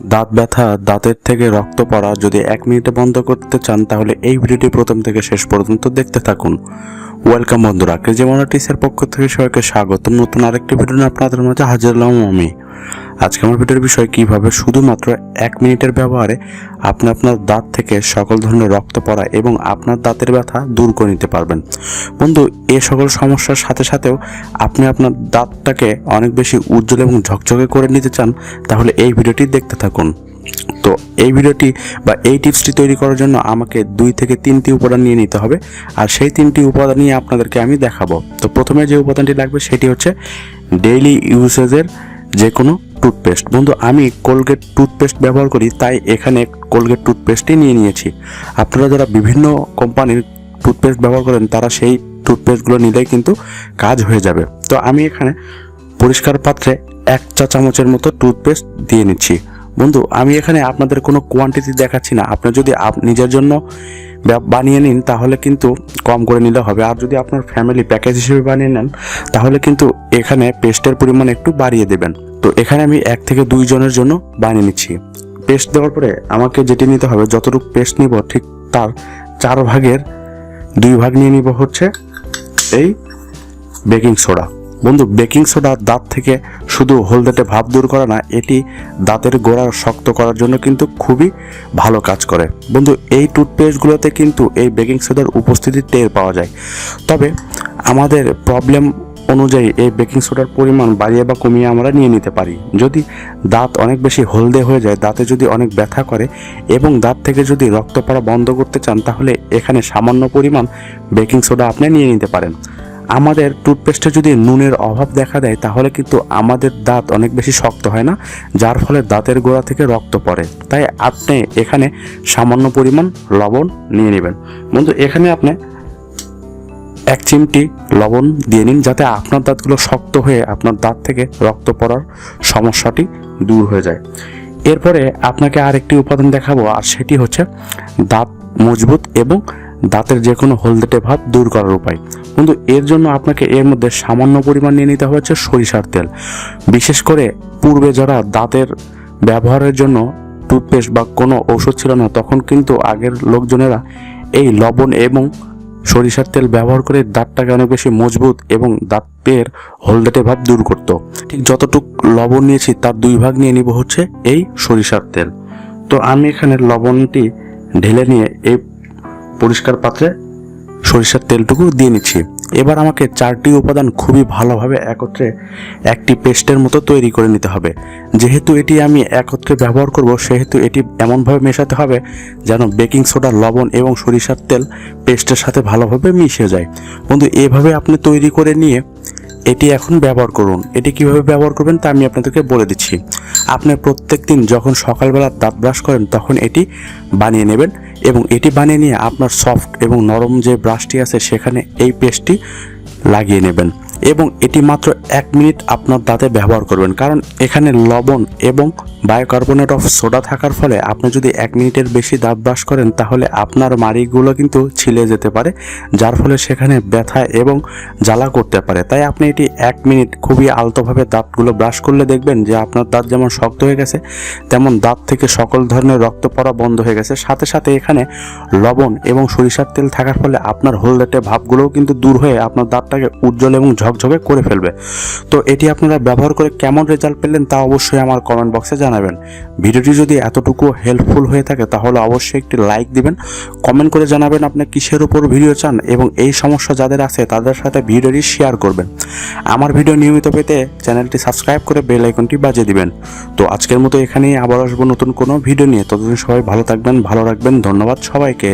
দাঁত ব্যথা, দাঁতের থেকে রক্ত পড়া যদি এক মিনিটে বন্ধ করতে চান, তাহলে এই ভিডিওটি প্রথম থেকে শেষ পর্যন্ত দেখতে থাকুন। ওয়েলকাম বন্ধুরা কেজিমনাটিসের পক্ষ থেকে সবাইকে স্বাগত। নতুন আরেকটি ভিডিও আপনাদের মাঝে হাজির হলাম আমি। আজকে আমার ভিডিওর বিষয় কীভাবে শুধুমাত্র এক মিনিটের ব্যবহারে আপনি আপনার দাঁত থেকে সকল ধরনের রক্ত পড়া এবং আপনার দাঁতের ব্যথা দূর করে নিতে পারবেন। বন্ধু, এ সকল সমস্যার সাথে সাথেও আপনি আপনার দাঁতটাকে অনেক বেশি উজ্জ্বল এবং ঝকঝকে করে নিতে চান, তাহলে এই ভিডিওটি দেখতে থাকুন। তো এই ভিডিওটি বা এই টিপসটি তৈরি করার জন্য আমাকে দুই থেকে তিনটি উপাদান নিয়ে নিতে হবে। আর সেই তিনটি উপাদান নিয়ে আপনাদেরকে আমি দেখাবো। তো প্রথমে যে উপাদানটি লাগবে সেটি হচ্ছে ডেইলি ইউসেজের যে কোনো টুথপেস্ট। বন্ধু, আমি কোলগেট টুথপেস্ট ব্যবহার করি, তাই এখানে কোলগেট টুথপেস্টই নিয়ে নিয়েছি। আপনারা যারা বিভিন্ন কোম্পানির টুথপেস্ট ব্যবহার করেন, তারা সেই টুথপেস্টগুলো নিলেই কিন্তু কাজ হয়ে যাবে। তো আমি এখানে পরিষ্কার পাত্রে এক চা চামচের মতো টুথপেস্ট দিয়ে নিচ্ছি। বন্ধু, আমি এখানে আপনাদের কোনো কোয়ান্টিটি দেখাচ্ছি না। আপনি যদি আপ- নিজের জন্য বানিয়ে নিন, তাহলে কিন্তু কম করে নিলে হবে। আর যদি আপনার ফ্যামিলি প্যাকেজ হিসেবে বানিয়ে নেন, তাহলে কিন্তু এখানে পেস্টের পরিমাণ একটু বাড়িয়ে দেবেন। তো এখানে আমি এক থেকে দুই জনের জন্য বানিয়ে নিচ্ছি। পেস্ট দেওয়ার পরে আমাকে যেটি নিতে হবে, যতটুকু পেস্ট নিব, ঠিক তার চার ভাগের দুই ভাগ নিয়ে নিব হচ্ছে এই বেকিং সোডা বন্ধু, বেকিং সোডা দাঁত থেকে শুধু হলদেটে ভাব দূর করে না, এটি দাঁতের গোড়া শক্ত করার জন্য কিন্তু খুবই ভালো কাজ করে। বন্ধু, এই টুথপেস্টগুলোতে কিন্তু এই বেকিং সোডার উপস্থিতি টের পাওয়া যায়। তবে আমাদের প্রবলেম অনুযায়ী এই বেকিং সোডার পরিমাণ বাড়িয়ে বা কমিয়ে আমরা নিয়ে নিতে পারি। যদি দাঁত অনেক বেশি হলদে হয়ে যায়, দাঁতে যদি অনেক ব্যথা করে এবং দাঁত থেকে যদি রক্ত পড়া বন্ধ করতে চান, তাহলে এখানে সামান্য পরিমাণ বেকিং সোডা আপনি নিয়ে নিতে পারেন। আমাদের টুথপেস্টে যদি নুনের অভাব দেখা দেয়, তাহলে কিন্তু আমাদের দাঁত অনেক বেশি শক্ত হয় না, যার ফলে দাঁতের গোড়া থেকে রক্ত পড়ে। তাই আপনি এখানে সামান্য পরিমাণ লবণ নিয়ে নেবেন। বন্ধু, এখানে আপনি এক চিমটি লবণ দিয়ে নিন, যাতে আপনার দাঁতগুলো শক্ত হয়ে আপনার দাঁত থেকে রক্ত পড়ার সমস্যাটি দূর হয়ে যায়। এরপরে আপনাকে আরেকটি উপাদান দেখাবো, আর সেটি হচ্ছে দাঁত মজবুত এবং দাঁতের যে কোনো হলদেটে ভাব দূর করার উপায়। কিন্তু এর জন্য আপনাকে এর মধ্যে সামান্য পরিমাণ নিয়ে নিতে হচ্ছে সরিষার তেল। বিশেষ করে পূর্বে যারা দাঁতের ব্যবহারের জন্য টুথপেস্ট বা কোনো ঔষধ ছিল না, তখন কিন্তু আগের লোকজনেরা এই লবণ এবং সরিষার তেল ব্যবহার করে দাঁতটাকে অনেক বেশি মজবুত এবং দাঁতের হলদেটে ভাব দূর করত। ঠিক যতটুক লবণ নিয়েছি, তার দুই ভাগ নিয়ে নিব হচ্ছে এই সরিষার তেল। তো আমি এখানে লবণটি ঢেলে নিয়ে এই পরিষ্কার পাত্রে সরিষার তেলটুকু দিয়ে নিচ্ছি। এবার আমাকে চারটি উপাদান খুবই ভালোভাবে একত্রে একটি পেস্টের মতো তৈরি করে নিতে হবে। যেহেতু এটি আমি একত্রে ব্যবহার করব, সেহেতু এটি এমনভাবে মেশাতে হবে যেন বেকিং সোডা, লবণ এবং সরিষার তেল পেস্টের সাথে ভালোভাবে মিশে যায়। বন্ধু, এভাবে আপনি তৈরি করে নিয়ে এটি এখন ব্যবহার করুন। এটি কীভাবে ব্যবহার করবেন তা আমি আপনাদেরকে বলে দিচ্ছি। আপনি প্রত্যেক দিন যখন সকালবেলা দাঁত ব্রাশ করেন, তখন এটি বানিয়ে নেবেন এবং এটি বানিয়ে নিয়ে আপনার সফট এবং নরম যে ব্রাশটি আছে, সেখানে এই পেস্টটি লাগিয়ে নেবেন। এবং এটি মাত্র এক মিনিট আপনার দাঁতে ব্যবহার করবেন। কারণ এখানে লবণ এবং বায়োকার্বনেট অফ সোডা থাকার ফলে আপনি যদি এক মিনিটের বেশি দাঁত ব্রাশ করেন, তাহলে আপনার মাড়িগুলো কিন্তু ছিলে যেতে পারে, যার ফলে সেখানে ব্যথা এবং জ্বালা করতে পারে। তাই আপনি এটি এক মিনিট খুবই আলতোভাবে দাঁতগুলো ব্রাশ করলে দেখবেন যে আপনার দাঁত যেমন শক্ত হয়ে গেছে, তেমন দাঁত থেকে সকল ধরনের রক্ত পড়া বন্ধ হয়ে গেছে। সাথে সাথে এখানে লবণ এবং সরিষার তেল থাকার ফলে আপনার হলদেটে ভাবগুলোও কিন্তু দূর হয়ে আপনার দাঁতটাকে উজ্জ্বল এবং ঝকঝকে করে ফেলবে। তো এটি আপনারা ব্যবহার করে কেমন রেজাল্ট পেলেন তা অবশ্যই আমার কমেন্ট বক্সে জানাবেন। ভিডিওটি যদি এতটুকু হেল্পফুল হয়ে থাকে তাহলে অবশ্যই একটি লাইক দিবেন কমেন্ট করে জানাবেন আপনি কিসের উপর ভিডিও চান এবং এই সমস্যা যাদের আছে তাদের সাথে ভিডিওটি শেয়ার করবেন। আমার ভিডিও নিয়মিত পেতে চ্যানেলটি সাবস্ক্রাইব করে বেল আইকনটি বাজিয়ে দিবেন। তো আজকের মতো এখানেই আবার আসব নতুন কোনো ভিডিও নিয়ে। ততদিন সবাই ভালো থাকবেন, ভালো রাখবেন, ধন্যবাদ সবাইকে।